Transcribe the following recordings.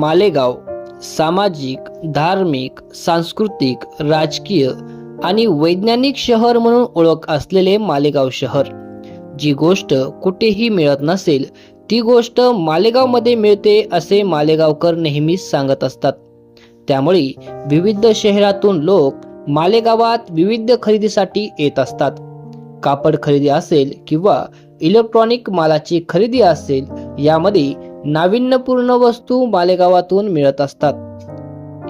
मालेगाव सामाजिक धार्मिक सांस्कृतिक राजकीय आणि वैज्ञानिक शहर म्हणून ओळख असलेले मालेगाव शहर. जी गोष्ट कुठेही मिळत नसेल ती गोष्ट मालेगावमध्ये मिळते असे मालेगावकर नेहमीच सांगत असतात. त्यामुळे विविध शहरातून लोक मालेगावात विविध खरेदीसाठी येत असतात. कापड खरेदी असेल किंवा इलेक्ट्रॉनिक मालाची खरेदी असेल यामध्ये नाविन्यपूर्ण वस्तू मालेगावातून मिळत असतात.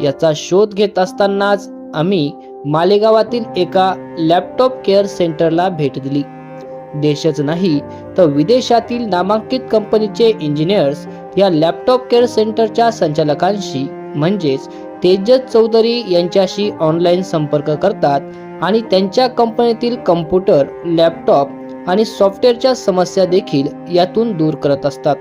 याचा शोध घेत असतानाच आम्ही मालेगावातील एका लॅपटॉप केअर सेंटरला भेट दिली. देशच नाही तर विदेशातील नामांकित कंपनीचे इंजिनियर्स या लॅपटॉप केअर सेंटरच्या संचालकांशी म्हणजेच तेजस चौधरी यांच्याशी ऑनलाईन संपर्क करतात आणि त्यांच्या कंपनीतील कम्प्युटर लॅपटॉप आणि सॉफ्टवेअरच्या समस्या देखील यातून दूर करत असतात.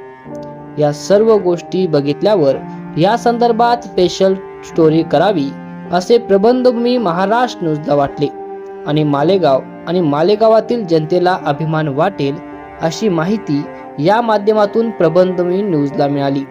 या सर्व गोष्टी बघितल्यावर या संदर्भात स्पेशल स्टोरी करावी असे प्रबंधभूमी महाराष्ट्र न्यूजला वाटले. आणि मालेगाव आणि मालेगावातील जनतेला अभिमान वाटेल अशी माहिती या माध्यमातून प्रबंधभूमी न्यूजला मिळाली.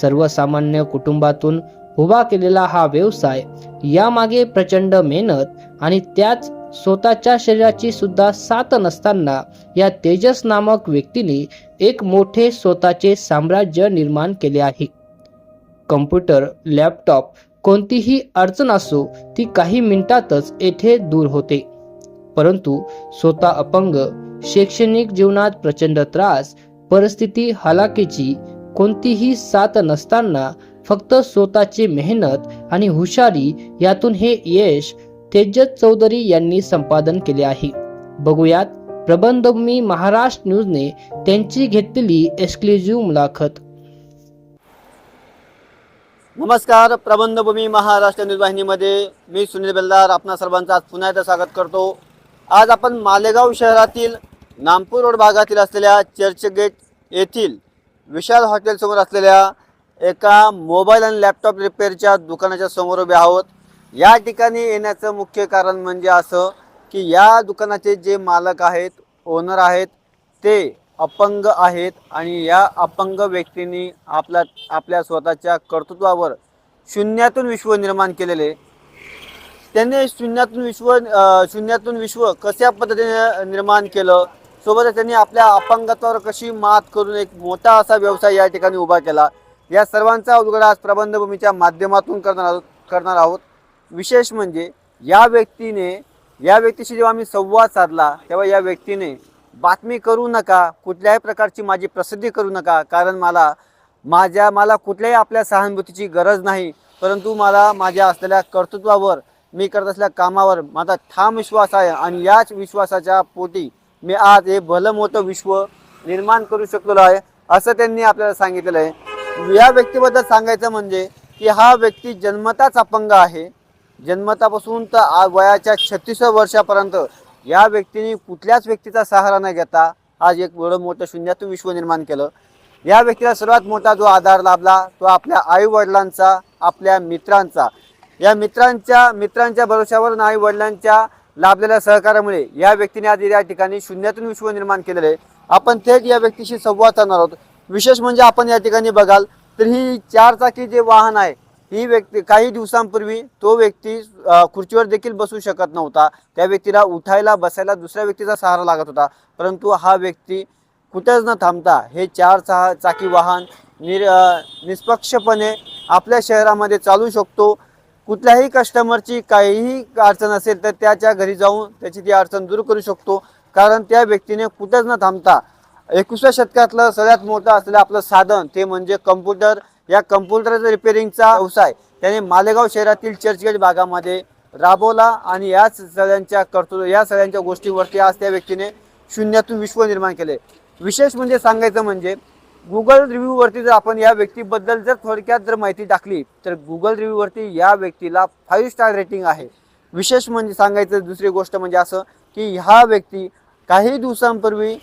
सर्वसामान्य कुटुंबातून उभा केलेला हा व्यवसाय यामागे प्रचंड मेहनत आणि त्याच स्वतःच्या शरीराची सुद्धा साथ नसताना या तेजस नामक व्यक्तीने एक मोठे स्वतःचे साम्राज्य निर्माण केले आहे. कम्प्युटर लॅपटॉप कोणतीही अडचण असो ती काही मिनिटातच येथे दूर होते. परंतु स्वतः अपंग शैक्षणिक जीवनात प्रचंड त्रास परिस्थिती हलाखीची कोणतीही साथ नसताना फक्त स्वतःची मेहनत आणि हुशारी यातून हे यश तेजस चौधरी यांनी संपादन केले आहे. बघूयात. प्रबंधभूमी महाराष्ट्र न्यूजने त्यांची घेतलेली एक्सक्लुझिव्ह मुलाखत. नमस्कार. प्रबंधभूमी महाराष्ट्र न्यूज वाहिनीमध्ये मी सुनील बेल्दार आपणा सर्वांचं आज पुन्हा एकदा स्वागत करतो. आज आपण मालेगाव शहरातील नामपूर रोड भागातील असलेल्या चर्चगेट येथील विशाल हॉटेलसमोर असलेल्या एका मोबाईल आणि लॅपटॉप रिपेअरच्या दुकानाच्या समोर उभे आहोत. या ठिकाणी येण्याचं मुख्य कारण म्हणजे असं की या दुकानाचे जे मालक आहेत ओनर आहेत ते अपंग आहेत आणि या अपंग व्यक्तींनी आपल्या आपल्या स्वतःच्या कर्तृत्वावर शून्यातून विश्व निर्माण केलेले. त्यांनी शून्यातून विश्व शून्यातून विश्व कशा पद्धतीने निर्माण केलं? सोबतच त्यांनी आपल्या अपंगत्वावर कशी मात करून एक मोठा असा व्यवसाय या ठिकाणी उभा केला? या सर्वांचा उलगडा आज प्रबंधभूमीच्या माध्यमातून करणार आहोत करणार आहोत. विशेष म्हणजे या व्यक्तीने या व्यक्तीशी जेव्हा आम्ही संवाद साधला तेव्हा या व्यक्तीने बातमी करू नका कुठल्याही प्रकारची माझी प्रसिद्धी करू नका कारण मला माझ्या मला कुठल्याही आपल्या सहानुभूतीची गरज नाही परंतु मला माझ्या असलेल्या कर्तृत्वावर मी करत असलेल्या कामावर माझा ठाम विश्वास आहे आणि याच विश्वासाच्या पोटी मी आज हे भलं मोठं विश्व निर्माण करू शकलेलो आहे असं त्यांनी आपल्याला सांगितलेलं आहे. या व्यक्तीबद्दल सांगायचं म्हणजे की हा व्यक्ती जन्मताच अपंग आहे. जन्मतापासून तर आ वयाच्या छत्तीसव्या वर्षापर्यंत या व्यक्तीने कुठल्याच व्यक्तीचा सहारा न घेता आज एक एवढं मोठं शून्यातून विश्व निर्माण केलं. या व्यक्तीला सर्वात मोठा जो आधार लाभला तो आपल्या आईवडिलांचा आपल्या मित्रांचा. या मित्रांच्या मित्रांच्या भरोश्यावर आई वडिलांच्या लाभलेल्या सहकार्यामुळे या व्यक्तीने आज या ठिकाणी शून्यातून विश्व निर्माण केलेलं आहे. आपण थेट या व्यक्तीशी संवाद साधणार आहोत. विशेष म्हणजे आपण या ठिकाणी बघाल तर ही चार चाकी जे वाहन आहे ही व्यक्ती काही दिवसांपूर्वी तो व्यक्ती खुर्चीवर देखील बसू शकत नव्हता. त्या व्यक्तीला उठायला बसायला दुसऱ्या व्यक्तीचा सहारा लागत होता. परंतु हा व्यक्ती कुठेच न थांबता हे चार सहा चाकी वाहन निर निष्पक्षपणे आपल्या शहरामध्ये चालू शकतो. कुठल्याही कस्टमरची काहीही अडचण असेल तर त्याच्या घरी जाऊन त्याची ती अडचण दूर करू शकतो. कारण त्या व्यक्तीने कुठेच न थांबता एकविसव्या शतकातलं सगळ्यात मोठं असलेलं आपलं साधन ते म्हणजे कम्प्युटर या कम्प्युटर रिपेअरिंगचा व्यवसाय त्याने मालेगाव शहरातील चर्चगेट भागामध्ये राबवला आणि याच सगळ्यांच्या कर्तृत्व या सगळ्यांच्या गोष्टीवरती आज त्या व्यक्तीने शून्यातून विश्व निर्माण केले. विशेष म्हणजे सांगायचं म्हणजे गुगल रिव्ह्यूवरती जर आपण या व्यक्तीबद्दल जर थोडक्यात जर माहिती टाकली तर गुगल रिव्ह्यूवरती या व्यक्तीला फाईव्ह स्टार रेटिंग आहे. विशेष म्हणजे सांगायचं दुसरी गोष्ट म्हणजे असं की ह्या व्यक्ती काही दिवसांपूर्वी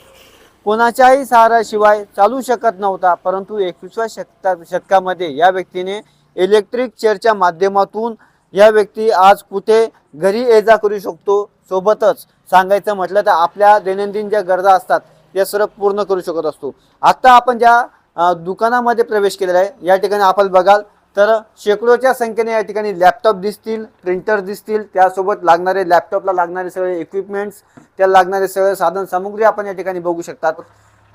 कोणाच्याही सहाराशिवाय चालू शकत नव्हता परंतु एकविसाव्या शतका शतकामध्ये या व्यक्तीने इलेक्ट्रिक चेअरच्या माध्यमातून या व्यक्ती आज कुठे घरी ये जा करू शकतो सोबतच सांगायचं म्हटलं तर आपल्या दैनंदिन ज्या गरजा असतात त्या सर्व पूर्ण करू शकत असतो. आत्ता आपण ज्या दुकानामध्ये प्रवेश केलेला आहे या ठिकाणी आपण बघाल तर शेकडोच्या संख्येने या ठिकाणी लॅपटॉप दिसतील प्रिंटर दिसतील त्यासोबत लागणारे लॅपटॉपला लागणारे सगळे इक्विपमेंट्स त्याला लागणारे सगळे साधन सामुग्री आपण या ठिकाणी बघू शकतात.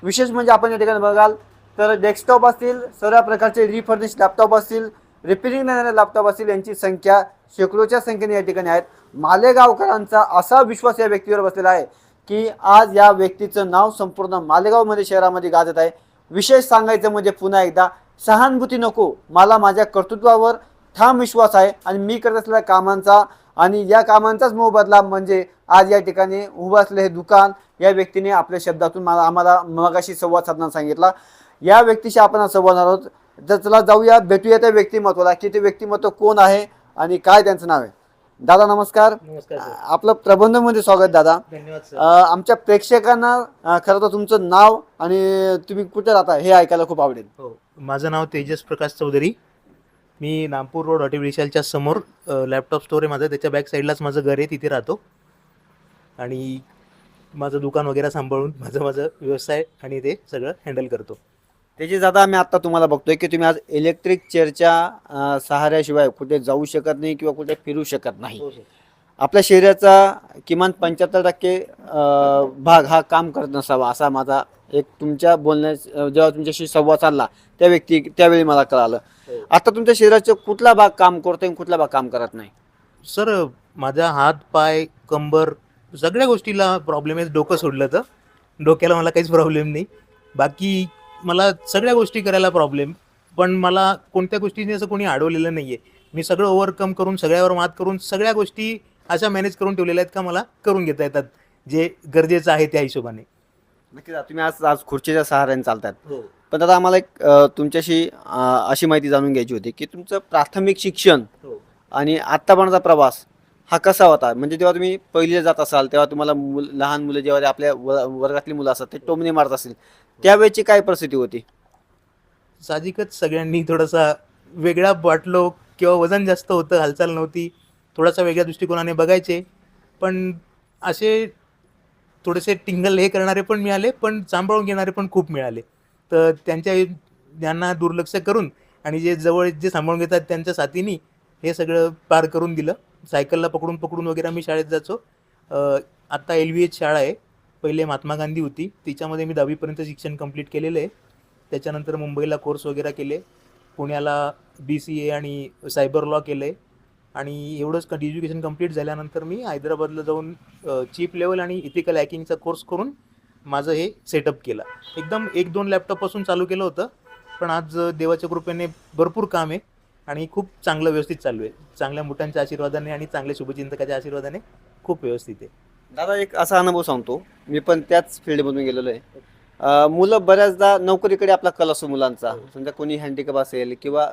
विशेष म्हणजे आपण या ठिकाणी बघाल तर डेस्कटॉप असतील सर्व प्रकारचे रिफर्निश लॅपटॉप असतील रिपेरिंग देणारे लॅपटॉप असतील यांची संख्या शेकडोच्या संख्येने या ठिकाणी आहेत. मालेगावकरांचा असा विश्वास या व्यक्तीवर बसलेला आहे की आज या व्यक्तीचं नाव संपूर्ण मालेगावमध्ये शहरामध्ये गाजत आहे. विशेष सांगायचं म्हणजे पुन्हा एकदा सहानुभूती नको. मला माझ्या कर्तृत्वावर ठाम विश्वास आहे आणि मी करत असलेल्या कामांचा आणि या कामांचाच मोबदला म्हणजे आज या ठिकाणी उभं असलेलं हे दुकान या व्यक्तीने आपल्या शब्दातून मला आम्हाला मगाशी संवाद साधण्यास सांगितला. या व्यक्तीशी आपण संवाद आहोत. तर चला जाऊया भेटूया त्या व्यक्तिमत्वाला की ते व्यक्तिमत्व कोण आहे आणि काय त्यांचं नाव आहे? दादा नमस्कार. नमस्कार सर. आपलं प्रबंधमध्ये स्वागत दादा. धन्यवाद सर. अ, आमच्या प्रेक्षकांना खरं तर तुमचं नाव आणि तुम्ही कुठे राहता हे ऐकायला खूप आवडेल. हो माझं नाव तेजस प्रकाश चौधरी. मी नागपूर रोड ऑटिव्हिशलच्या समोर लॅपटॉप स्टोर आहे माझं. त्याच्या बॅक साईडलाच माझं घर आहे तिथे राहतो. आणि माझं दुकान वगैरे सांभाळून माझं माझं व्यवसाय आणि ते सगळं हँडल करतो. त्याची दादा मी आता तुम्हाला बघतोय की तुम्ही आज इलेक्ट्रिक चेअरच्या सहाऱ्याशिवाय कुठे जाऊ शकत नाही किंवा कुठे फिरू शकत नाही. आपल्या शरीराचा किमान पंच्याहत्तर टक्के भाग हा काम करत नसावा असा माझा एक तुमच्या बोलण्या जेव्हा तुमच्याशी संवाद चालला त्या व्यक्ती त्यावेळी मला कळालं. आता तुमच्या शरीराचा कुठला भाग काम करतोय आणि कुठला भाग काम करत नाही? सर माझा हात पाय कंबर सगळ्या गोष्टीला प्रॉब्लेम आहे. डोकं सोडलं तर. डोक्याला मला काहीच प्रॉब्लेम नाही. बाकी मला सगळ्या गोष्टी करायला प्रॉब्लेम पण मला कोणत्या गोष्टीने असं कोणी अडवलेलं नाही आहे मी सगळं ओव्हरकम करून सगळ्यावर मात करून सगळ्या गोष्टी अशा मॅनेज करून ठेवलेल्या आहेत का मला करून घेता येतात जे गरजेचं आहे त्या हिशोबाने. नक्कीच तुम्ही आज आज खुर्चीच्या सहाऱ्याने चालतात पण आता आम्हाला एक अ, तुमच्याशी अ, अशी माहिती जाणून घ्यायची होती की तुमचं प्राथमिक शिक्षण आणि आत्तापर्यंतचा प्रवास हा कसा होता? म्हणजे जेव्हा तुम्ही पहिलीला जात असाल तेव्हा तुम्हाला मुल लहान मुलं जेव्हा ते आपल्या व- वर्गातली मुलं असतात ते टोमणे मारत असतील. त्यावेळेची काय परिस्थिती होती? साहजिकच सगळ्यांनी थोडासा वेगळा वाटलो किंवा वजन जास्त होतं हालचाल नव्हती. थोडासा वेगळ्या दृष्टिकोनाने बघायचे. पण असे थोडेसे टिंगल हे करणारे पण मिळाले पण सांभाळून घेणारे पण खूप मिळाले. तर त्यांच्या ज्यांना दुर्लक्ष करून आणि जे जवळ जे सांभाळून घेतात त्यांच्या साथीनी हे सगळं पार करून दिलं. सायकलला पकडून पकडून वगैरे मी शाळेत जायचो. आत्ता एल व्ही एच शाळा आहे. पहिले महात्मा गांधी होती. तिच्यामध्ये मी दहावीपर्यंत शिक्षण कंप्लीट केलेलं आहे. त्याच्यानंतर मुंबईला कोर्स वगैरे केले. पुण्याला बी सी ए आणि सायबर लॉ केलं आहे आणि एवढंच क एज्युकेशन कंप्लीट झाल्यानंतर मी हैदराबादला जाऊन चीप लेवल आणि इथिकल हॅकिंगचा कोर्स करून माझं हे सेटअप केलं. एकदम एक दोन लॅपटॉपपासून चालू केलं होतं. पण आज देवाच्या कृपेने भरपूर काम आहे. आणि खूप चांगलं व्यवस्थित चालू आहे. चांगल्या मोठ्यांच्या आशीर्वादाने आणि चांगल्या शुभचिंतकाच्या आशीर्वादाने खूप व्यवस्थित आहे. दादा एक असा अनुभव सांगतो. मी पण त्याच फील्डमधून गेलेलो आहे. अ, मुलं बऱ्याचदा नोकरीकडे आपला कल असतो मुलांचा. समजा कोणी हँडिकॅप असेल किंवा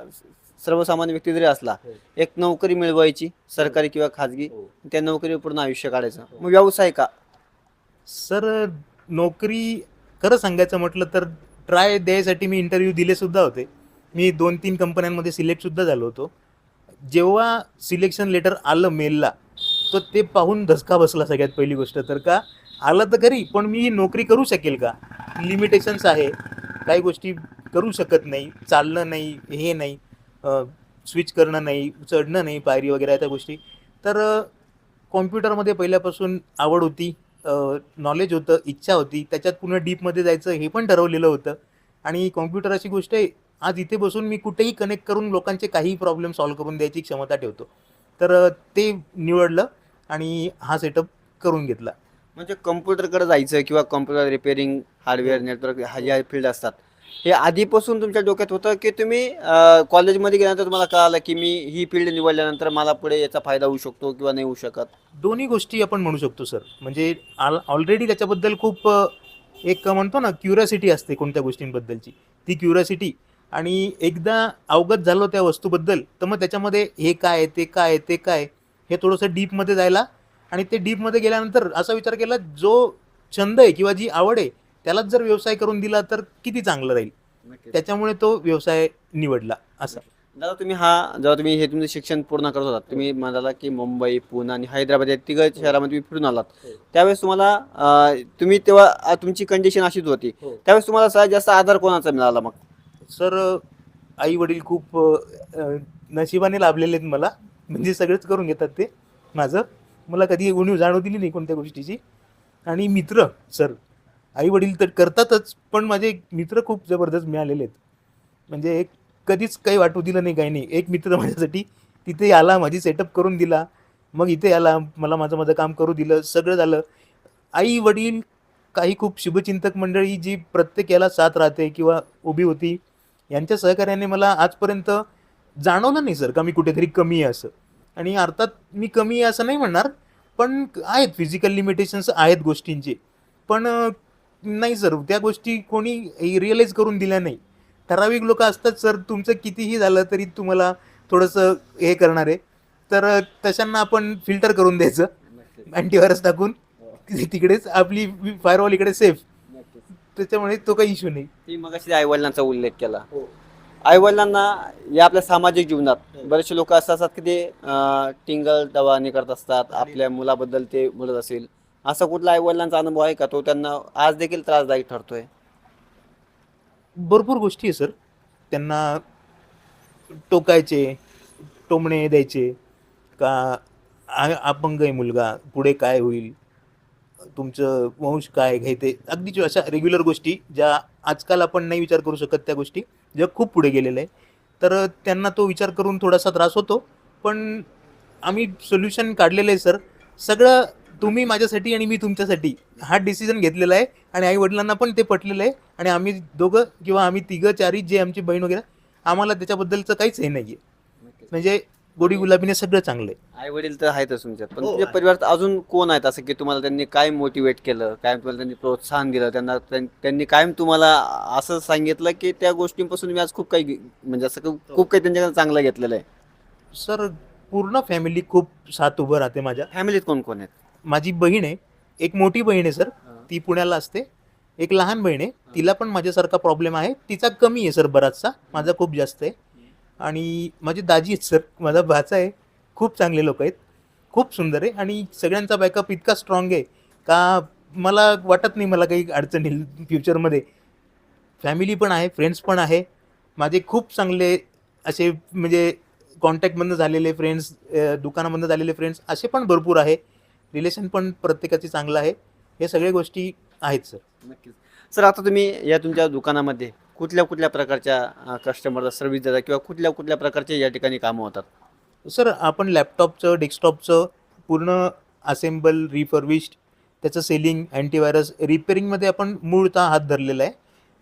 सर्वसामान्य व्यक्ती जरी असला एक नोकरी मिळवायची सरकारी किंवा खाजगी त्या नोकरीवर पूर्ण आयुष्य काढायचं. मग व्यवसाय का? सर नोकरी खरं सांगायचं म्हटलं तर ट्राय द्यायसाठी मी इंटरव्ह्यू दिले सुद्धा होते. मी दोन तीन कंपन्यांमध्ये सिलेक्ट सुद्धा झालो होतो. जेव्हा सिलेक्शन लेटर आलं मेलला तर ते पाहून धसका बसला सगळ्यात पहिली गोष्ट. तर का? आलं तर खरी पण मी ही नोकरी करू शकेल का? लिमिटेशन्स आहे. काही गोष्टी करू शकत नाही. चालणं नाही हे नाही. स्विच करणं नाही चढणं नाही पायरी वगैरे त्या गोष्टी. तर कॉम्प्युटरमध्ये पहिल्यापासून आवड होती. नॉलेज होतं इच्छा होती. त्याच्यात पूर्ण डीपमध्ये जायचं हे पण ठरवलेलं होतं. आणि कॉम्प्युटर अशी गोष्ट आहे आज इथे बसून मी कुठेही कनेक्ट करून लोकांचे काही प्रॉब्लेम सॉल्व्ह करून द्यायची क्षमता ठेवतो. तर ते निवडलं. आणि हा सेटअप करून घेतला. म्हणजे कम्प्युटरकडे जायचं किंवा कम्प्युटर रिपेअरिंग हार्डवेअर नेटवर्क हा ज्या फील्ड असतात. हे आधीपासून तुमच्या डोक्यात होतं की तुम्ही कॉलेजमध्ये गेल्यानंतर तुम्हाला कळालं की मी ही फील्ड निवडल्यानंतर मला पुढे याचा फायदा होऊ शकतो किंवा नाही होऊ शकत? दोन्ही गोष्टी आपण म्हणू शकतो सर म्हणजे ऑलरेडी त्याच्याबद्दल खूप एक म्हणतो ना क्युरियोसिटी असते कोणत्या गोष्टींबद्दलची. ती क्युरियोसिटी आणि एकदा अवगत झालो त्या वस्तूबद्दल तर मग त्याच्यामध्ये हे काय आहे, ते काय आहे, ते काय हे थोडंसं डीपमध्ये जायला. आणि ते डीपमध्ये गेल्यानंतर असा विचार केला जो छंद आहे किंवा जी आवड आहे त्यालाच जर व्यवसाय करून दिला तर किती चांगलं राहील? त्याच्यामुळे तो व्यवसाय निवडला असं. दादा तुम्ही हा जेव्हा तुम्ही हे तुमचं शिक्षण पूर्ण करत होता तुम्ही म्हणाला की मुंबई पुणे आणि हैदराबाद या तिघ शहरामध्ये तुम्ही फिरून आलात. त्यावेळेस तुम्हाला तुम्ही तेव्हा तुमची कंडिशन अशीच होती. हो. त्यावेळेस तुम्हाला सगळ्यात जास्त आधार कोणाचा मिळाला मग? सर आई वडील खूप नशिबाने लाभलेले आहेत मला. म्हणजे सगळेच करून घेतात ते. माझं. मला कधी उणीव जाणव दिली नाही कोणत्या गोष्टीची. आणि मित्र सर आई वडील तर करतातच पण माझे मित्र खूप जबरदस्त मिळालेले आहेत. म्हणजे एक कधीच काही वाटू दिलं नाही काही नाही. एक मित्र माझ्यासाठी तिथे आला माझी सेटअप करून दिला. मग इथे आला मला माझं माझं काम करू दिलं सगळं झालं. आई वडील काही खूप शुभचिंतक मंडळी जी प्रत्येक याला साथ राहते किंवा उभी होती यांच्या सहकार्याने मला आजपर्यंत जाणवलं नाही सर. का मी कुठेतरी कमी आहे असं. आणि अर्थात मी कमी आहे असं नाही म्हणणार पण आहेत. फिजिकल लिमिटेशन्स आहेत गोष्टींचे. पण नाही सर. त्या गोष्टी कोणी रिअलाईज करून दिल्या नाही. ठराविक लोक असतात सर. तुमचं कितीही झालं तरी तुम्हाला थोडंसं हे करणार. आहे तर तशांना आपण फिल्टर करून द्यायचं. अँटीव्हायरस टाकून. तिकडेच आपली फायरवॉल इकडे सेफ त्याच्यामुळे तो काही इश्यू नाही. मग आई वडिलांचा उल्लेख केला. आई वडिलांना या आपल्या सामाजिक जीवनात बरेचसे लोक असं असतात की ते टिंगल दवानी करत असतात आपल्या मुलाबद्दल ते बोलत असेल. असा कुठला आई वडिलांचा अनुभव आहे का? तो त्यांना आज देखील त्रासदायक ठरतोय. भरपूर गोष्टी आहे सर. त्यांना टोकायचे टोमणे द्यायचे का अपंग आहे मुलगा पुढे काय होईल? तुमचं वंश काय हे ते अगदी जो अशा रेग्युलर गोष्टी ज्या आजकाल आपण नाही विचार करू शकत त्या गोष्टी. जग खूप पुढे गेलेलं आहे तर त्यांना तो विचार करून थोडासा त्रास होतो. पण आम्ही सोल्युशन काढलेलं आहे सर सगळं तुम्ही माझ्यासाठी आणि मी तुमच्यासाठी. हा डिसिजन घेतलेला आहे आणि आई वडिलांना पण ते पटलेलं आहे. आणि आम्ही दोघं किंवा आम्ही तिघं चारी जे आमची बहीण वगैरे आम्हाला त्याच्याबद्दलचं काहीच हे नाही आहे म्हणजे गोडी गुलाबीने सगळं चांगलं आहे आई वडील तर आहेतच तुमच्यात. पण हो, तुमच्या आहे. परिवारात अजून कोण आहेत असं की तुम्हाला त्यांनी काय मोटिवेट केलं काय तुम्हाला त्यांनी प्रोत्साहन दिलं त्यांना त्यां- त्यांनी कायम तुम्हाला असं सांगितलं की त्या गोष्टींपासून मी आज खूप काही घे- म्हणजे असं खूप- खूप काही त्यांच्याकडे चांगलं घेतलेलं आहे. सर पूर्ण फॅमिली खूप साथ उभं राहते माझ्या. फॅमिलीत कोण कोण आहेत? माझी बहीण आहे. एक मोठी बहीण आहे सर. ती पुण्याला असते. एक लहान बहीण आहे. तिला पण माझ्यासारखा प्रॉब्लेम आहे. तिचा कमी आहे सर बराचसा. माझा खूप जास्त आहे. आणि माझी दाजी आहेत सर. माझा भाचा आहे. खूप चांगले लोक आहेत. खूप सुंदर आहे. आणि सगळ्यांचा बॅकअप इतका स्ट्रॉंग आहे का मला वाटत नाही मला काही अडचण येईल फ्युचरमध्ये फॅमिली पण आहे फ्रेंड्स पण आहे. माझे खूप चांगले असे म्हणजे कॉन्टॅक्टमधनं झालेले फ्रेंड्स दुकानामधनं झालेले फ्रेंड्स असे पण भरपूर आहे. रिलेशन पण प्रत्येकाचे चांगलं आहे. हे सगळ्या गोष्टी आहेत सर. नक्कीच. सर आता तुम्ही या तुमच्या दुकानामध्ये कुठल्या कुठल्या प्रकारच्या कस्टमरला सर्व्हिस देतात किंवा कुठल्या कुठल्या प्रकारचे या ठिकाणी कामं होतात? सर आपण लॅपटॉपचं डेस्कटॉपचं पूर्ण असेंबल रिफर्विश्ड त्याचं सेलिंग अँटीव्हायरस रिपेरिंगमध्ये आपण मूळतः हात धरलेला आहे.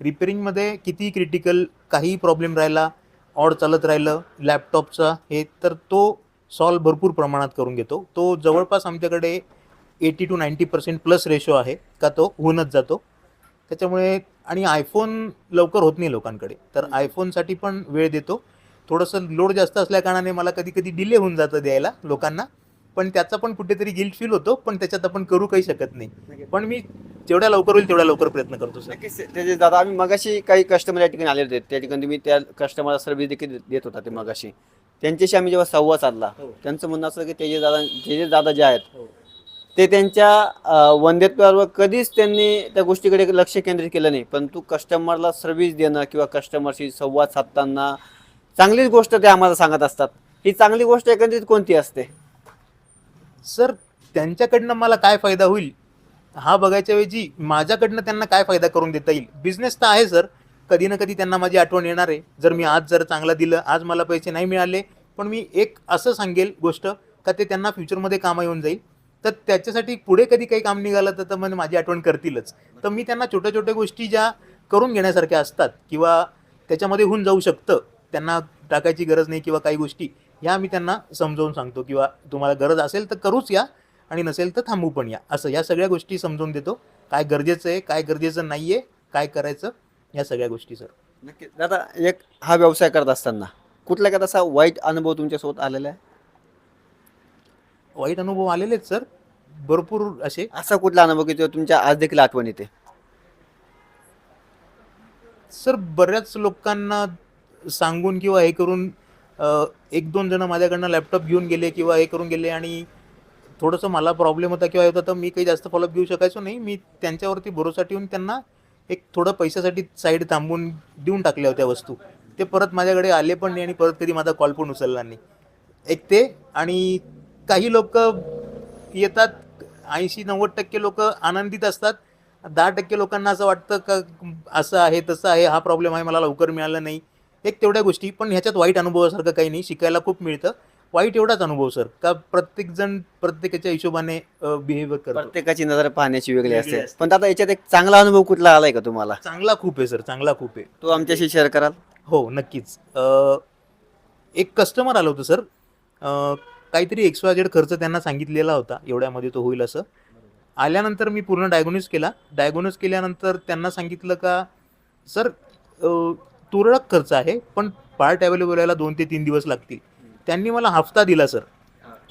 रिपेरिंगमध्ये कितीही क्रिटिकल काहीही प्रॉब्लेम राहिला ऑड चालत राहिलं लॅपटॉपचा हे तर तो सॉल्व भरपूर प्रमाणात करून घेतो. तो जवळपास आमच्याकडे eighty to ninety percent plus ratio आहे का तो होऊनच जातो. त्याच्यामुळे आणि आयफोन लवकर होत नाही लोकांकडे. तर आयफोनसाठी पण वेळ देतो. थोडंसं लोड जास्त असल्या कारणाने मला कधी कधी डिले होऊन जातं द्यायला लोकांना. पण त्याचा पण कुठेतरी गिल्ट फील होतो पण त्याच्यात आपण करू काही शकत नाही. पण मी जेवढ्या लवकर होईल तेवढ्या लवकर प्रयत्न करतो सर. त्याचे दादा आम्ही मगाशी काही कस्टमर या ठिकाणी आलेले होते. त्या ठिकाणी तुम्ही त्या कस्टमरला सर्व्हिस देखील देत होता ते मगाशी. त्यांच्याशी आम्ही जेव्हा संवाद साधला हो. त्यांचं म्हणणं असं की तेजे दादा तेजे दादा जे आहेत ते त्यांच्या वंदेत्वावर कधीच त्यांनी त्या गोष्टीकडे लक्ष केंद्रित केलं नाही. परंतु कस्टमरला सर्व्हिस देणं किंवा कस्टमरशी संवाद साधताना चांगलीच गोष्ट ते आम्हाला सांगत असतात. ही चांगली गोष्ट एकंदरीत कोणती असते? सर त्यांच्याकडनं मला काय फायदा होईल? हा बघायच्या वेळी माझ्याकडनं त्यांना काय फायदा करून देता येईल? बिझनेस तर आहे सर. कधी ना कधी त्यांना माझी आठवण येणार आहे. जर मी आज जर चांगला दिलं आज मला पैसे नाही मिळाले पण मी एक असं सांगेल गोष्ट का ते त्यांना फ्युचरमध्ये कामं येऊन जाईल? तर त्याच्यासाठी पुढे कधी काही काम निघालं तर- मग माझी आठवण करतीलच. तर मी त्यांना छोट्या छोट्या गोष्टी ज्या करून घेण्यासारख्या असतात किंवा त्याच्यामध्ये होऊन जाऊ शकतं त्यांना टाकायची गरज नाही किंवा काही गोष्टी ह्या मी त्यांना समजावून सांगतो किंवा तुम्हाला गरज असेल तर करूच या आणि नसेल तर थांबू पण या. असं या सगळ्या गोष्टी समजून देतो. काय गरजेचं आहे काय गरजेचं नाही आहे काय करायचं या सगळ्या गोष्टी सर. नक्की दादा एक हा व्यवसाय करत असताना कुठला का तसा वाईट अनुभव तुमच्यासोबत आलेला आहे? वाईट अनुभव आलेले आहेत सर भरपूर असे. असा कुठला अनुभव की जो तुमच्या आज देखील आठवण येते? सर बऱ्याच लोकांना सांगून किंवा हे करून अ, एक दोन जण माझ्याकडनं लॅपटॉप घेऊन गेले किंवा हे करून गेले आणि थोडंसं मला प्रॉब्लेम होता किंवा हे होता तर मी काही जास्त फॉलोअप घेऊ शकायचो नाही. मी त्यांच्यावरती भरोसा ठेवून त्यांना एक थोडं पैशासाठी साईड थांबून देऊन टाकल्या होत्या वस्तू. ते परत माझ्याकडे आले पण नाही आणि परत कधी माझा कॉल पण उचलला नाही. एक ते आणि काही लोक येतात ऐंशी नव्वद टक्के लोक आनंदित असतात. दहा टक्के लोकांना असं वाटतं का असं आहे तसं आहे हा प्रॉब्लेम आहे मला लवकर मिळालं नाही. एक तेवढ्या गोष्टी पण ह्याच्यात वाईट अनुभवासारखं काही नाही शिकायला खूप मिळतं. वाईट एवढाच अनुभव सर का प्रत्येकजण प्रत्येकाच्या हिशोबाने बिहेवियर करतो. प्रत्येकाची नजर पाहण्याची वेगळी असते. पण आता याच्यात एक चांगला अनुभव कुठला आलाय का तुम्हाला? चांगला खूप आहे सर चांगला खूप आहे. तो आमच्याशी शेअर कराल. हो नक्कीच. एक कस्टमर आलं होतं सर. काहीतरी एक्स्ट्रा जेड खर्च त्यांना सांगितलेला होता एवढ्यामध्ये तो होईल असं. आल्यानंतर मी पूर्ण डायग्नोज केला. डायग्नोज केल्यानंतर त्यांना सांगितलं का सर तुरळक खर्च आहे पण पार्ट अवेलेबल व्हायला दोन ते तीन दिवस लागतील. त्यांनी मला हफ्ता दिला सर.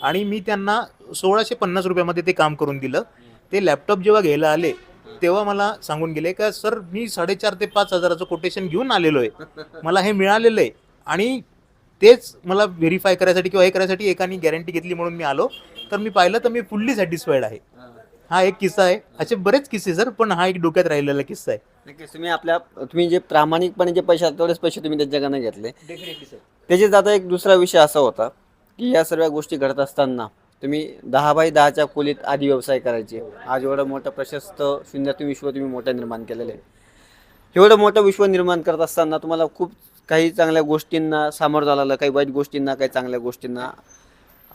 आणि मी त्यांना सोळाशे पन्नास रुपयामध्ये ते काम करून दिलं. ते लॅपटॉप जेव्हा घ्यायला आले तेव्हा मला सांगून गेले का सर मी साडेचार ते पाच हजाराचं कोटेशन घेऊन आलेलो आहे. मला हे मिळालेलं आहे. आणि तेच मला व्हेरीफाय करायसाठी किंवा हे करायसाठी एकाने गॅरंटी घेतली म्हणून मी आलो. तर मी पाहिलं तर मी फुल्ली सॅटिस्फाईड आहे. हा एक किस्सा आहे. असे बरेच किस्से सर पण हा एक डोक्यात राहिलेला किस्सा आहे. नक्कीच तुम्ही आपल्या तुम्ही जे प्रामाणिकपणे जे पैसे तेवढेच पैसे तुम्ही त्यांच्याकडनं घेतले. त्याच्यात आता एक दुसरा विषय असा होता की या सर्व गोष्टी घडत असताना तुम्ही दहा बाय दहाच्या खोलीत आधी व्यवसाय करायचे. आज एवढं मोठं प्रशस्त शून्यातून विश्व तुम्ही मोठं निर्माण केलेलं आहे. एवढं मोठं विश्व निर्माण करत असताना तुम्हाला खूप काही चांगल्या गोष्टींना सामोरं लागलं काही वाईट गोष्टींना काही चांगल्या गोष्टींना.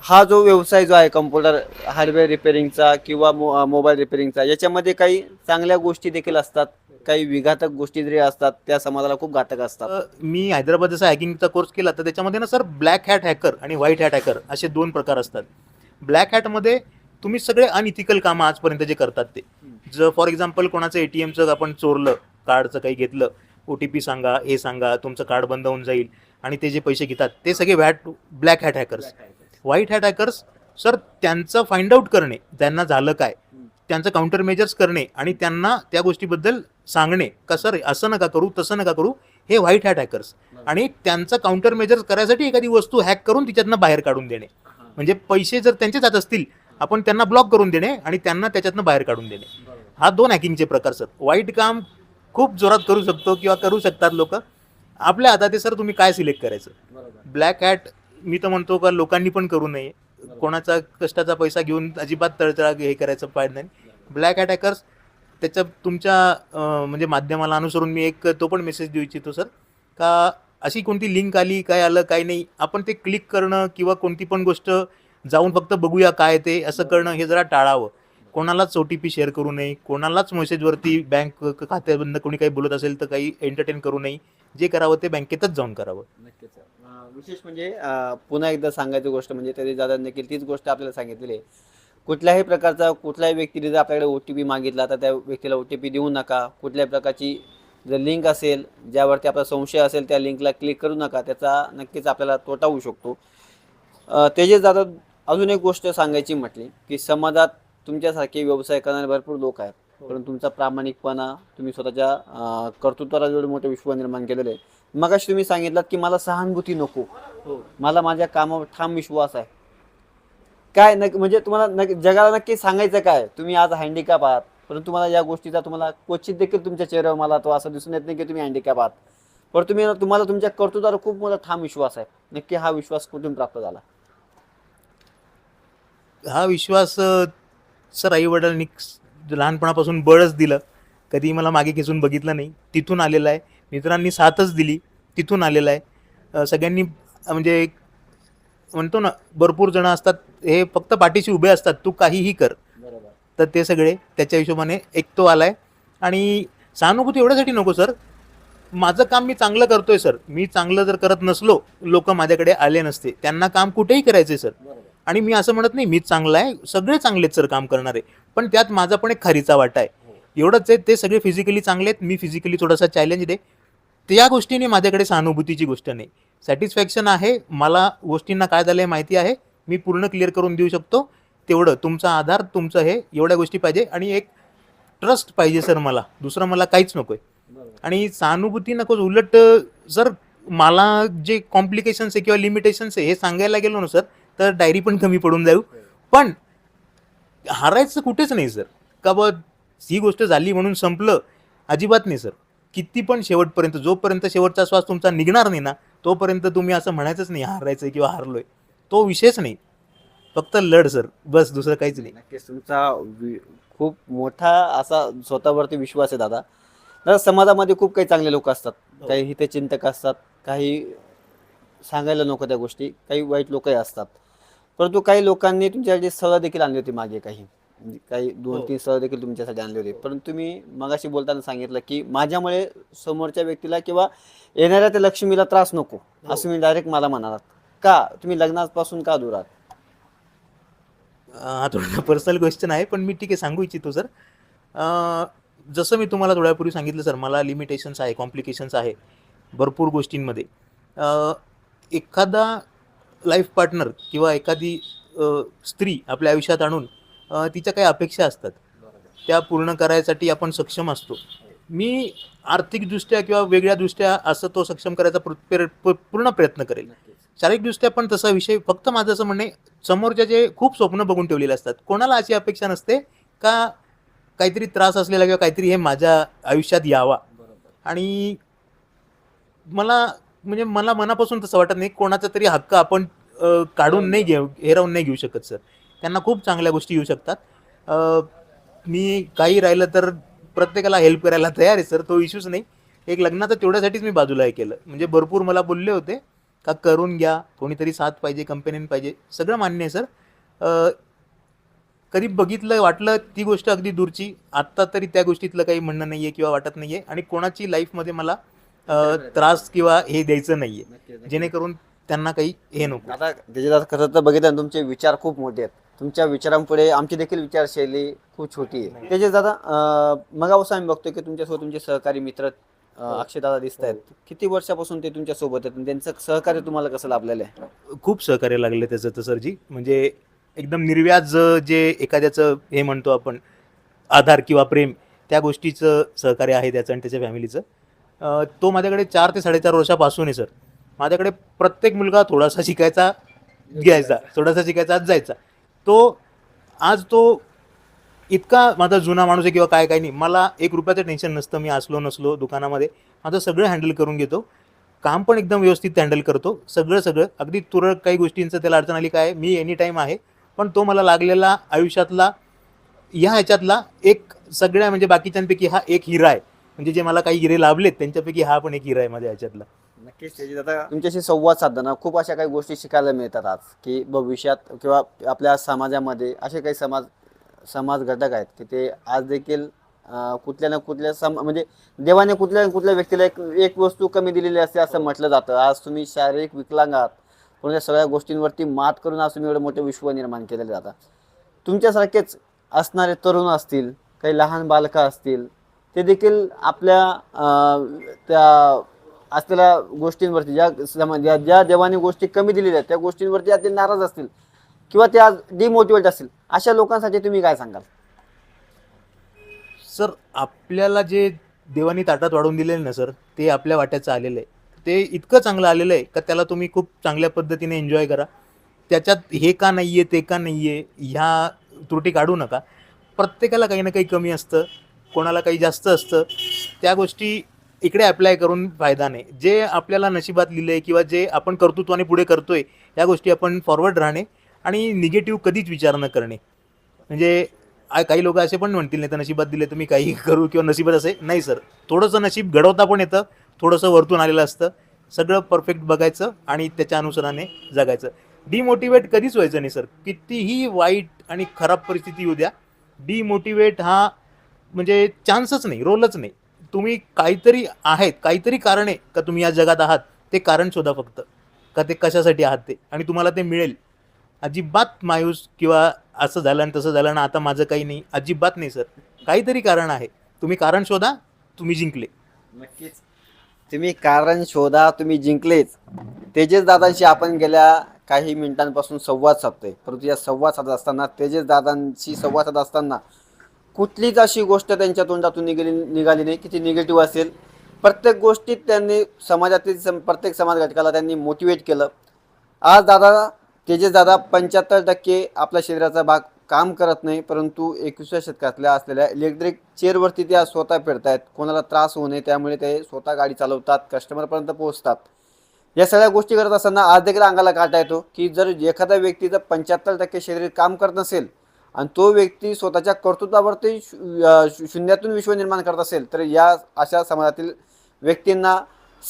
हा जो व्यवसाय जो आहे कम्प्युटर हार्डवेअर रिपेअरिंगचा किंवा मो मोबाईल रिपेअरिंगचा याच्यामध्ये काही चांगल्या गोष्टी देखील असतात काही विघातक गोष्टी जरी असतात त्या समाजाला खूप घातक असतात. मी हैदराबाद जसा हॅकिंगचा कोर्स केला तर त्याच्यामध्ये ना सर ब्लॅक हॅट हॅकर आणि व्हाईट हॅट हॅकर असे दोन प्रकार असतात. ब्लॅक हॅटमध्ये तुम्ही सगळे अनइथिकल कामं आजपर्यंत जे करतात ते. जर फॉर एक्झाम्पल कोणाचं ए टी एमचं आपण चोरलं कार्डचं काही घेतलं ओ टी पी सांगा हे सांगा तुमचं कार्ड बंद होऊन जाईल. आणि ते जे पैसे घेतात ते सगळे what black hat hackers. White hat hackers sir त्यांचं फाइंड आउट करणे त्यांना झालं काय त्यांचं काउंटर मेजर्स करणे आणि त्यांना त्या गोष्टीबद्दल सांगणे का सर असं नका करू तसं नका करू हे व्हाईट हॅट हॅकर्स. आणि त्यांचं काउंटर मेजर्स करायसाठी एखादी वस्तू हॅक करून तिच्यातनं बाहेर काढून देणे. म्हणजे पैसे जर त्यांचे जात असतील आपण त्यांना ब्लॉक करून देणे आणि त्यांना त्याच्यातनं बाहेर काढून देणे. हा दोन हॅकिंगचे प्रकार सर. वाईट काम खूप जोरात करू शकतो किंवा करू शकतात लोक. आपल्या हातात आहे सर तुम्ही काय सिलेक्ट करायचं? ब्लॅक हॅट मी तर म्हणतो का लोकांनी पण करू नये. कोणाचा कष्टाचा पैसा घेऊन अजिबात तळतळा हे करायचं पाहिजे नाही. ब्लॅक हॅट हॅकर्स त्याच्या तुमच्या म्हणजे माध्यमाला अनुसरून मी एक तो पण मेसेज देऊ इच्छितो सर. का अशी कोणती लिंक आली काय आलं काय नाही आपण ते क्लिक करणं किंवा कोणती पण गोष्ट जाऊन फक्त बघूया काय ते असं करणं हे जरा टाळावं. कोणालाच ओ टी पी शेअर करू नये कोणालाच मेसेजवरती बँक खात्याबद्दल कोणी काही बोलत असेल तर काही एंटरटेन करू नये. जे करावं ते बँकेतच जाऊन करावं. नक्कीच. अं, विशेष म्हणजे अं, पुन्हा एकदा सांगायची गोष्ट म्हणजे तरी दादा देखील तीच गोष्ट आपल्याला सांगितलेली आहे कुठल्याही प्रकारचा कुठल्याही व्यक्तीने जर आपल्याकडे ओ टी पी मागितला तर त्या व्यक्तीला ओ टी पी देऊ नका. कुठल्याही प्रकारची जर लिंक असेल ज्यावरती आपला संशय असेल त्या लिंकला क्लिक करू नका. त्याचा नक्कीच आपल्याला तोटा होऊ शकतो. अं, तेजेच दादा अजून एक गोष्ट सांगायची म्हटली की समाजात तुमच्यासारखे व्यवसाय करणारे भरपूर लोक आहेत. परंतु तुमचा प्रामाणिकपणा तुम्ही स्वतःच्या कर्तृत्वाला जेवढे मोठे विश्व निर्माण केलेले आहे मगाशी तुम्ही सांगितलं की मला सहानुभूती नको. मला माझ्या कामावर ठाम विश्वास आहे. काय नक्की म्हणजे तुम्हाला नक्की जगाला नक्की सांगायचं काय? तुम्ही आज हँडिकॅप आहात. परंतु तुम्हाला या गोष्टीचा तुम्हाला क्वचित देखील तुमच्या चेहऱ्यावर मला तो असं दिसून येत नाही की तुम्ही हँडिकॅप आहात. पण तुम्ही तुम्हाला तुमच्या कर्तृत्वावर खूप मोठा ठाम विश्वास आहे. नक्की हा विश्वास कुठून प्राप्त झाला? हा विश्वास सर आई वडिलांनी लहानपणापासून बळच दिलं. कधी मला मागे खेचून बघितलं नाही. तिथून आलेलं आहे. मित्रांनी साथच दिली. तिथून आलेलं आहे. सगळ्यांनी म्हणजे एक म्हणतो ना भरपूर जण असतात. हे फक्त पाठीशी उभे असतात. तू काहीही कर. तर ते सगळे त्याच्या हिशोबाने एक तो आलाय. आणि सहानुभूती एवढ्यासाठी नको सर. माझं काम मी चांगलं करतोय सर. मी चांगलं जर करत नसलो लोक माझ्याकडे आले नसते. त्यांना काम कुठेही करायचंय सर. आणि मी असं म्हणत नाही मीच चांगला आहे सगळे चांगलेच सर काम करणारे पण त्यात माझा पण एक खरीचा वाटा आहे. एवढंच आहे ते सगळे फिजिकली चांगले आहेत मी फिजिकली थोडासा चॅलेंज दे त्या गोष्टीने माझ्याकडे सहानुभूतीची गोष्ट नाही. सॅटिस्फॅक्शन आहे मला गोष्टींना काय झालं आहे माहिती आहे मी पूर्ण क्लिअर करून देऊ शकतो. तेवढं तुमचा आधार तुमचं हे एवढ्या गोष्टी पाहिजे आणि एक ट्रस्ट पाहिजे सर मला. दुसरं मला काहीच नको आहे आणि सहानुभूती नकोच उलट सर मला जे कॉम्प्लिकेशन्स आहे किंवा लिमिटेशन्स आहे हे सांगायला गेलो ना सर तर डायरी पण कमी पडून जाऊ पण हारायचं कुठेच नाही सर का बा ही गोष्ट झाली म्हणून संपलं? अजिबात नाही सर किती पण शेवटपर्यंत जोपर्यंत शेवटचा श्वास तुमचा निघणार नाही ना तोपर्यंत तुम्ही असं म्हणायचंच नाही हारायचं किंवा हारलोय. तो विषयच नाही. फक्त लढ सर बस दुसरं काहीच नाही. नक्कीच तुमचा खूप मोठा असा स्वतःवरती विश्वास आहे दादा. दादा समाजामध्ये खूप काही चांगले लोक असतात. हो. काही हितचिंतक असतात. काही सांगायला नको त्या गोष्टी. काही वाईट लोकही असतात. परंतु काही लोकांनी तुमच्यासाठी सह देखील आणली होती मागे काही. म्हणजे काही दोन हो. तीन सह देखील तुमच्यासाठी आणले होते. परंतु तुम्ही मगाशी बोलताना सांगितलं की माझ्यामुळे समोरच्या व्यक्तीला किंवा येणाऱ्या त्या लक्ष्मीला त्रास नको हो. असं मी डायरेक्ट मला म्हणालात. का? तुम्ही लग्नापासून का दूर आहात? हा थोडा पर्सनल क्वेश्चन आहे पण मी ठीक आहे सांगू इच्छितो सर. जसं मी तुम्हाला थोड्यापूर्वी सांगितलं सर मला लिमिटेशन्स आहे कॉम्प्लिकेशन्स आहे भरपूर गोष्टींमध्ये. एखादा लाईफ पार्टनर किंवा एखादी स्त्री आपल्या आयुष्यात आणून तिच्या काही अपेक्षा असतात. त्या पूर्ण करायसाठी आपण सक्षम असतो. मी आर्थिकदृष्ट्या किंवा वेगळ्या दृष्ट्या असं तो सक्षम करायचा पूर्ण प्रयत्न करेल. शारीरिकदृष्ट्या पण तसा विषय फक्त माझं असं म्हणणे समोरच्या जे खूप स्वप्न बघून ठेवलेले असतात कोणाला अशी अपेक्षा नसते का काहीतरी त्रास असलेला किंवा काहीतरी हे माझ्या आयुष्यात यावा? आणि मला म्हणजे मला मनापासून तसं वाटत नाही कोणाचा तरी हक्क आपण काढून नाही घेऊ हेरावून नाही घेऊ शकत सर. त्यांना खूप चांगल्या गोष्टी येऊ शकतात. मी काही राहिलं तर प्रत्येकाला हेल्प करायला तयार आहे सर. तो इश्यूच नाही. एक लग्नाचं तेवढ्यासाठीच मी बाजूला हे केलं. म्हणजे भरपूर मला बोलले होते का करून घ्या कोणीतरी साथ पाहिजे कंपनीन पाहिजे. सगळं मान्य आहे सर. कधी बघितलं वाटलं ती गोष्ट अगदी दूरची. आत्ता तरी त्या गोष्टीतलं काही म्हणणं नाही आहे किंवा वाटत नाही आहे आणि कोणाची लाईफमध्ये मला त्रास किंवा हे द्यायचं नाही आहे जेणेकरून त्यांना काही हे नको. आता त्याच्यात खरं तर बघितलं तुमचे विचार खूप मोठे आहेत. तुमच्या विचारांपुढे आमची देखील विचारशैली खूप छोटी आहे. त्याचे दादा मग असं आम्ही बघतोय की तुमच्यासोबत तुमचे सहकारी मित्र अक्षय दादा दिसत आहेत. किती वर्षापासून ते तुमच्यासोबत आहेत? आणि त्यांचं सहकार्य तुम्हाला कसं लाभलेलं आहे? खूप सहकार्य लागले त्याचं तर सरजी. म्हणजे एकदम निर्व्याज जे एखाद्याचं हे म्हणतो आपण आधार किंवा प्रेम त्या गोष्टीचं सहकार्य आहे त्याचं आणि त्याच्या फॅमिलीचं. तो माझ्याकडे चार ते साडेचार वर्षापासून आहे सर. माझ्याकडे प्रत्येक मुलगा थोडासा शिकायचा घ्यायचा. थोडासा शिकायचा आज जायचा. तो आज तो इतका माझा जुना माणूस आहे किंवा काय काय नाही. मला एक रुपयाचं टेन्शन नसतं. मी असलो नसलो दुकानामध्ये माझं सगळं हँडल करून घेतो. काम पण एकदम व्यवस्थित हँडल करतो. सगळं सगळं. अगदी तुरळक काही गोष्टींचं त्याला अडचण आली काय मी एनी टाईम आहे. पण तो मला लागलेला आयुष्यातला ह्या ह्याच्यातला एक सगळ्या म्हणजे बाकीच्यांपैकी हा एक हिरा आहे. म्हणजे जे मला काही हिरे लाभलेत त्यांच्यापैकी हा पण एक हिरा आहे माझ्या ह्याच्यातला. नक्कीच त्याची आता तुमच्याशी संवाद साधताना खूप अशा काही गोष्टी शिकायला मिळतात आज की भविष्यात किंवा आपल्या समाजामध्ये असे काही समाज समाज घटक आहेत की ते आज देखील अं, कुठल्या ना कुठल्या सम म्हणजे देवाने कुठल्या ना कुठल्या व्यक्तीला एक एक वस्तू कमी दिलेली असते असं म्हटलं जातं. आज तुम्ही शारीरिक विकलांग आहात पण या सगळ्या गोष्टींवरती मात करून आज तुम्ही एवढं मोठं विश्व निर्माण केलेलं जातं तुमच्यासारखेच असणारे तरुण असतील काही लहान बालकं असतील ते देखील आपल्या त्या असलेल्या गोष्टींवरती ज्या ज्या ज्या देवाने गोष्टी कमी दिलेल्या आहेत त्या गोष्टींवरती आज ते नाराज असतील किंवा त्या डिमोटिवेट असतील अशा लोकांसाठी तुम्ही काय सांगाल? सर आपल्याला जे देवानी ताटात वाढवून दिलेलं ना सर ते आपल्या वाट्याचं आलेलं आहे. ते इतकं चांगलं आलेलं आहे का त्याला तुम्ही खूप चांगल्या पद्धतीने एन्जॉय करा. त्याच्यात हे का नाही आहे ते का नाही आहे ह्या त्रुटी काढू नका. प्रत्येकाला काही ना काही कमी असतं. कोणाला काही जास्त असतं त्या गोष्टी इकडे अप्लाय करून फायदा नाही. जे आपल्याला नशिबात लिहिलं आहे किंवा जे आपण कर्तृत्वाने पुढे करतो आहे या गोष्टी आपण फॉरवर्ड राहणे आणि निगेटिव्ह कधीच विचार न करणे. म्हणजे काही लोक असे पण म्हणतील नाही तर नशिबात दिले तुम्ही काही करू किंवा नशिबात असे. नाही सर थोडंसं नशीब घडवता पण येतं थोडंसं वरतून आलेलं असतं. सगळं परफेक्ट बघायचं आणि त्याच्या अनुसराने जगायचं. डिमोटिवेट कधीच व्हायचं नाही सर कितीही वाईट आणि खराब परिस्थिती येऊ द्या डिमोटिवेट हा म्हणजे चान्सच नाही रोलच नाही. तुम्ही काहीतरी आहेत काहीतरी कारण आहे का तुम्ही या जगात आहात ते कारण शोधा फक्त. का ते कशासाठी आहात ते? आणि तुम्हाला ते मिळेल. अजिबात मायूस किंवा असं झालं आणि तसं झालं ना आता माझं काही नाही अजिबात नाही सर. काहीतरी कारण आहे. तुम्ही कारण शोधा तुम्ही जिंकले. नक्कीच. तुम्ही कारण शोधा तुम्ही जिंकलेच. तेजस दादांशी आपण गेल्या काही मिनिटांपासून संवाद साधतोय. परंतु या संवाद साधत असताना तेजस दादांशी संवाद साधत असताना कुठलीच अशी गोष्ट त्यांच्या तोंडातून निघाली निघाली नाही की ती निगेटिव्ह असेल. प्रत्येक गोष्टीत त्यांनी समाजातील सम प्रत्येक समाज घटकाला त्यांनी मोटिवेट केलं. आज दादा तेजस दादा पंच्याहत्तर टक्के आपल्या शरीराचा भाग काम करत नाही परंतु एकविसव्या शतकातल्या असलेल्या इलेक्ट्रिक चेअरवरती त्या स्वतः फिरतायत. कोणाला त्रास होऊ नये त्यामुळे ते स्वतः गाडी चालवतात कस्टमरपर्यंत पोहोचतात. या सगळ्या गोष्टी करत असताना आज देखील अंगाला काटा येतो की जर एखाद्या व्यक्तीचं पंच्याहत्तर टक्के शरीर काम करत नसेल आणि तो व्यक्ती स्वतःच्या कर्तृत्वावरती शू- शून्यातून विश्व निर्माण करत असेल तर या अशा समाजातील व्यक्तींना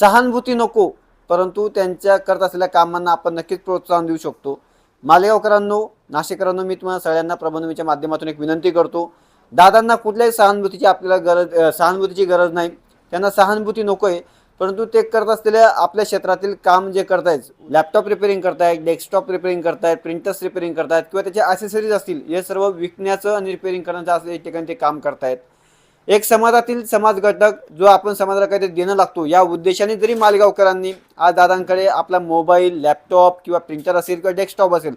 सहानुभूती नको परंतु त्यांच्या करत असलेल्या कामांना आपण नक्कीच प्रोत्साहन देऊ शकतो. मालेगावकरांनो नाशिककरांनो मी तुम्हाला सगळ्यांना प्रबंधमीच्या माध्यमातून एक विनंती करतो. दादांना कुठल्याही सहानुभूतीची आपल्याला गरज सहानुभूतीची गरज नाही. त्यांना सहानुभूती नको आहे परंतु ते करत असलेल्या आपल्या क्षेत्रातील काम जे करतायत लॅपटॉप रिपेअरिंग करतायत डेस्कटॉप रिपेअरिंग करतायत प्रिंटर्स रिपेअरिंग करतायत किंवा त्याचे ॲसेसरीज असतील हे सर्व विकण्याचं आणि रिपेअरिंग करण्याचं असं एक ठिकाणी ते काम करतायत. एक समाजातील समाज घटक जो आपण समाजाला काहीतरी देणं लागतो या उद्देशाने जरी मालेगावकरांनी आज दादांकडे आपला मोबाईल लॅपटॉप किंवा प्रिंटर असेल किंवा डेस्कटॉप असेल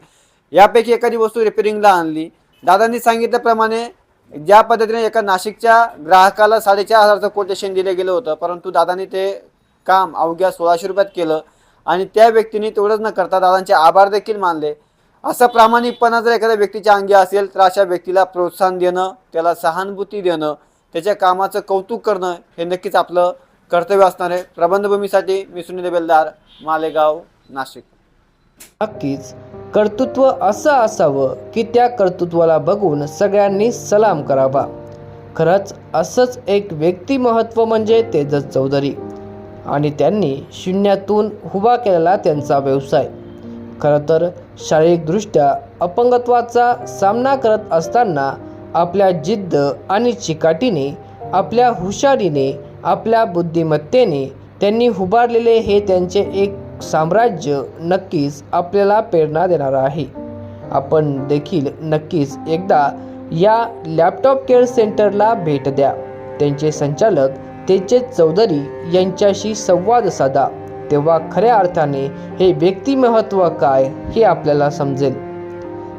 यापैकी एखादी वस्तू रिपेअरिंगला आणली दादांनी सांगितल्याप्रमाणे ज्या पद्धतीने एका नाशिकच्या ग्राहकाला साडेचार हजारचं कोटेशन दिलं गेलं होतं परंतु दादांनी ते काम अवघ्या सोळाशे रुपयात केलं आणि त्या व्यक्तीने तेवढंच न करता दादांचे आभार देखील मानले. असा प्रामाणिकपणा जर एखाद्या व्यक्तीच्या अंगी असेल तर अशा व्यक्तीला प्रोत्साहन देणं त्याला सहानुभूती देणं त्याच्या कामाचं कौतुक करणं हे नक्कीच आपलं कर्तव्य असणार आहे. प्रबंधभूमीसाठी मी सुनील बेलदार मालेगाव नाशिक. नक्कीच कर्तृत्व असं असावं की त्या कर्तृत्वाला बघून सगळ्यांनी सलाम करावा. खरंच असंच एक व्यक्तिमहत्व म्हणजे तेजस चौधरी. आणि त्यांनी शून्यातून उभा केलेला त्यांचा व्यवसाय. खरं तर शारीरिकदृष्ट्या अपंगत्वाचा सामना करत असताना आपल्या जिद्द आणि चिकाटीने आपल्या हुशारीने आपल्या बुद्धिमत्तेने त्यांनी उभारलेले हे त्यांचे एक साम्राज्य नक्कीच आपल्याला प्रेरणा देणारं आहे. आपण देखील नक्कीच एकदा या लॅपटॉप केअर सेंटरला भेट द्या. त्यांचे संचालक तेजेत चौधरी यांच्याशी संवाद साधा. तेव्हा खऱ्या अर्थाने हे व्यक्तिमहत्व काय हे आपल्याला समजेल.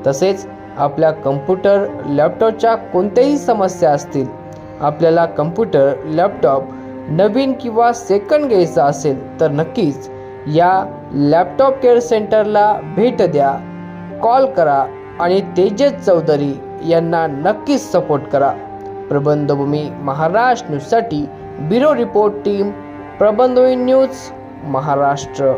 तसेच आपल्या कम्प्युटर लॅपटॉपच्या कोणत्याही समस्या असतील आपल्याला कम्प्युटर लॅपटॉप नवीन किंवा सेकंड घ्यायचा असेल तर नक्कीच या लॅपटॉप केअर सेंटरला भेट द्या कॉल करा आणि तेजस चौधरी यांना नक्कीच सपोर्ट करा. प्रबंधभूमी महाराष्ट्र न्यूजसाठी ब्युरो रिपोर्ट टीम प्रबंधोई न्यूज महाराष्ट्र.